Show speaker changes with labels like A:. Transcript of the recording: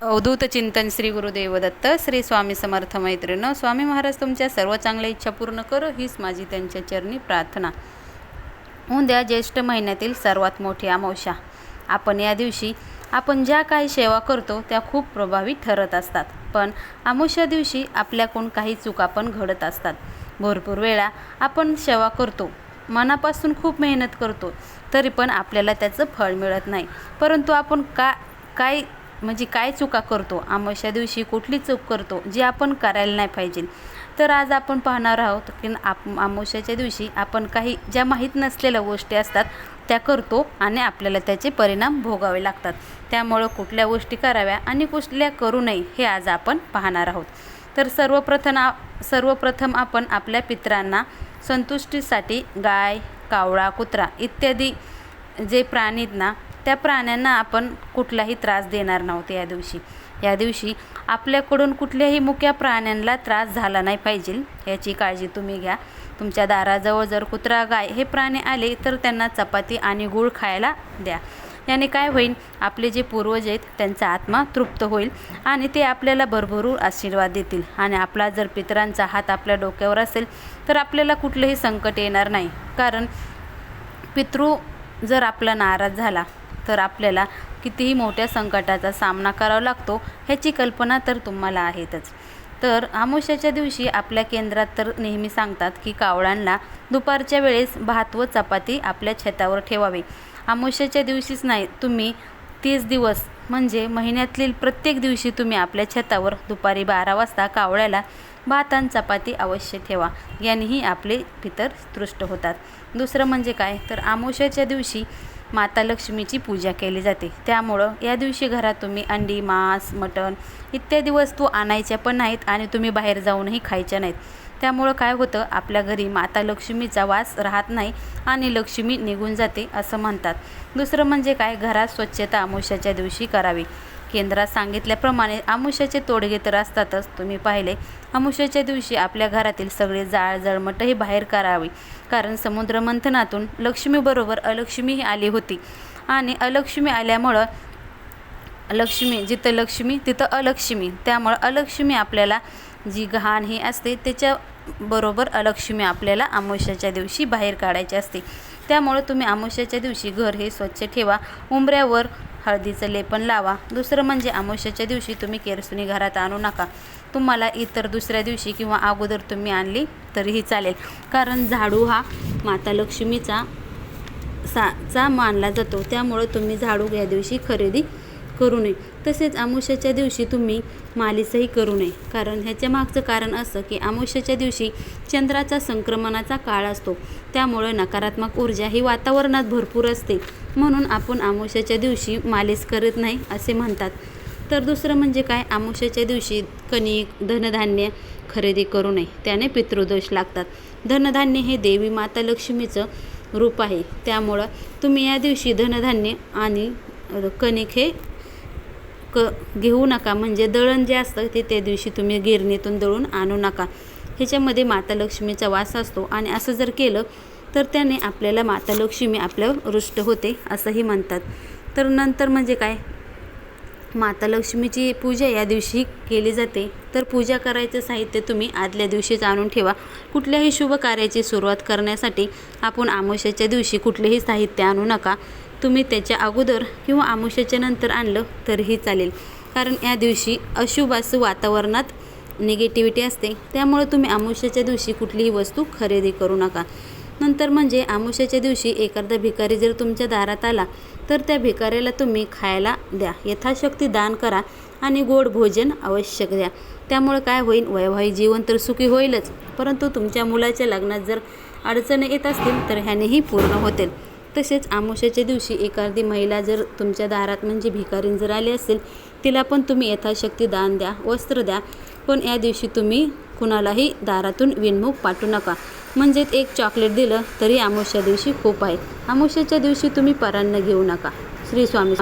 A: अवधूत चिंतन श्री गुरुदेव दत्त श्री स्वामी समर्थ मैत्रिणं स्वामी महाराज तुमच्या सर्व चांगल्या इच्छा पूर्ण करो हीच माझी त्यांच्या चरणी प्रार्थना. उद्या ज्येष्ठ महिन्यातील सर्वात मोठी अमावस्या आपण या दिवशी आपण ज्या काही सेवा करतो त्या खूप प्रभावी ठरत असतात. पण अमावस्या दिवशी आपल्याकडून काही चुका पण घडत असतात. भरपूर वेळा आपण सेवा करतो मनापासून खूप मेहनत करतो तरी पण आपल्याला त्याचं फळ मिळत नाही. परंतु आपण का काय म्हणजे काय चुका करतो अमावस्या दिवशी कुठली चूक करतो जी आपण करायला नाही पाहिजे. तर आज आपण पाहणार आहोत की आप अमावस्याच्या दिवशी आपण काही ज्या माहीत नसलेल्या गोष्टी असतात त्या करतो आणि आपल्याला त्याचे परिणाम भोगावे लागतात. त्यामुळं कुठल्या गोष्टी कराव्या आणि कुठल्या करू नये हे आज आपण पाहणार आहोत. तर सर्वप्रथम सर्वप्रथम आपण आपल्या पित्रांना संतुष्टीसाठी गाय कावळा कुत्रा इत्यादी जे प्राणी ना त्या प्राण्यांना आपण कुठलाही त्रास देणार नव्हते या दिवशी. या दिवशी आपल्याकडून कुठल्याही मुक्या प्राण्यांना त्रास झाला नाही पाहिजे. याची काळजी तुम्ही घ्या. तुमच्या दाराजवळ जर कुत्रा गाय हे प्राणी आले तर त्यांना चपाती आणि गूळ खायला द्या. याने काय होईल? आपले जे पूर्वज आहेत त्यांचा आत्मा तृप्त होईल आणि ते आपल्याला भरभरून आशीर्वाद देतील. आणि आपला जर पितरांचा हात आपल्या डोक्यावर असेल तर आपल्याला कुठलंही संकट येणार नाही. कारण पितृ जर आपला नाराज झाला तर आपल्याला कितीही मोठ्या संकटाचा सामना करावा लागतो ह्याची कल्पना तर तुम्हाला आहेतच. तर अमावस्याच्या दिवशी आपल्या केंद्रात तर नेहमी सांगतात की कावळांना दुपारच्या वेळेस भात व चपाती आपल्या छतावर ठेवावी. अमावस्याच्या दिवशीच नाही तुम्ही तीस दिवस म्हणजे महिन्यातील प्रत्येक दिवशी तुम्ही आपल्या छतावर दुपारी बारा वाजता कावळ्याला भात आणि चपाती अवश्य ठेवा यानेही आपले पितर तृष्ट होतात. दुसरं म्हणजे काय? तर अमावस्याच्या दिवशी माता लक्ष्मीची पूजा केली जाते. त्यामुळं या दिवशी घरात तुम्ही अंडी मांस मटण इत्यादी वस्तू आणायच्या पण नाहीत आणि तुम्ही बाहेर जाऊनही खायच्या नाहीत. त्यामुळं काय होतं आपल्या घरी माता लक्ष्मीचा वास राहत नाही आणि लक्ष्मी निघून जाते असं म्हणतात. दुसरं म्हणजे काय? घरात स्वच्छता अमावस्याच्या दिवशी करावी. केंद्रात सांगितल्याप्रमाणे आमुष्याचे तोडगे तर असतातच. तुम्ही पाहिले आमुष्याच्या दिवशी आपल्या घरातील सगळे जाळ जळमटही बाहेर करावी. कारण समुद्रमंथनातून लक्ष्मीबरोबर अलक्ष्मीही आली होती. आणि अलक्ष्मी आल्यामुळं लक्ष्मी जिथं लक्ष्मी तिथं अलक्ष्मी. त्यामुळं अलक्ष्मी आपल्याला जी घाण ही असते त्याच्याबरोबर अलक्ष्मी आपल्याला आमुष्याच्या दिवशी बाहेर काढायची असते. त्यामुळं तुम्ही आमुष्याच्या दिवशी घर हे स्वच्छ ठेवा. उंबऱ्यावर हळदीचं लेपन लावा. दुसरं म्हणजे अमावस्याच्या दिवशी तुम्ही केरसुनी घरात आणू नका. तुम्हाला इतर दुसऱ्या दिवशी किंवा अगोदर तुम्ही आणली तरीही चालेल. कारण झाडू हा माता लक्ष्मीचा सा चा मानला जातो. त्यामुळं तुम्ही झाडू या दिवशी खरेदी करू नये. तसेच अमावस्याच्या दिवशी तुम्ही मालिसही करू नये. कारण ह्याच्या मागचं कारण असं की अमावस्याच्या दिवशी चंद्राचा संक्रमणाचा काळ असतो. त्यामुळे नकारात्मक ऊर्जा ही वातावरणात भरपूर असते. म्हणून आपण अमावस्याच्या दिवशी मालिश करत नाही असे म्हणतात. तर दुसरं म्हणजे काय? अमावस्याच्या दिवशी कणिक धनधान्य खरेदी करू नये त्याने पितृदोष लागतात. धनधान्य हे देवी माता लक्ष्मीचं रूप आहे. त्यामुळं तुम्ही या दिवशी धनधान्य आणि कणिक हे क घेऊ नका. म्हणजे दळण जे असतं ते त्या दिवशी तुम्ही गिरणीतून दळून आणू नका. ह्याच्यामध्ये माता लक्ष्मीचा वास असतो. आणि असं जर केलं तर त्याने आपल्याला माता लक्ष्मी आपल्यावर रुष्ट होते असंही म्हणतात. तर नंतर म्हणजे काय? माता लक्ष्मीची पूजा या दिवशी केली जाते. तर पूजा करायचं साहित्य तुम्ही आदल्या दिवशीच आणून ठेवा. कुठल्याही शुभ कार्याची सुरुवात करण्यासाठी आपण आमुष्याच्या दिवशी कुठलेही साहित्य आणू नका. तुम्ही त्याच्या अगोदर किंवा आमुष्याच्या नंतर आणलं तरीही चालेल. कारण या दिवशी अशुभ असं वातावरणात निगेटिव्हिटी असते. त्यामुळे तुम्ही आमुष्याच्या दिवशी कुठलीही वस्तू खरेदी करू नका. नंतर म्हणजे आमुष्याच्या दिवशी एखादा भिकारी जर तुमच्या दारात आला तर त्या भिकाऱ्याला तुम्ही खायला द्या. यथाशक्ती दान करा आणि गोड भोजन आवश्यक द्या त्यामुळे काय होईल? वैवाहिक जीवन तर सुखी होईलच. परंतु तुमच्या मुलाच्या लग्नात जर अडचणी येत असतील तर ह्यानेही पूर्ण होतील. तसेच आमुष्याच्या दिवशी एखादी महिला जर तुमच्या दारात म्हणजे भिकारीन जर आली असेल तिला पण तुम्ही यथाशक्ती दान द्या वस्त्र द्या. पण या दिवशी तुम्ही कुणालाही दारातून विनमुख पाठवू नका. म्हणजेच एक चॉकलेट दिलं तरी आमुष्या दिवशी खूप आहे आमुष्याच्या दिवशी तुम्ही परान्न घेऊ नका. श्री स्वामी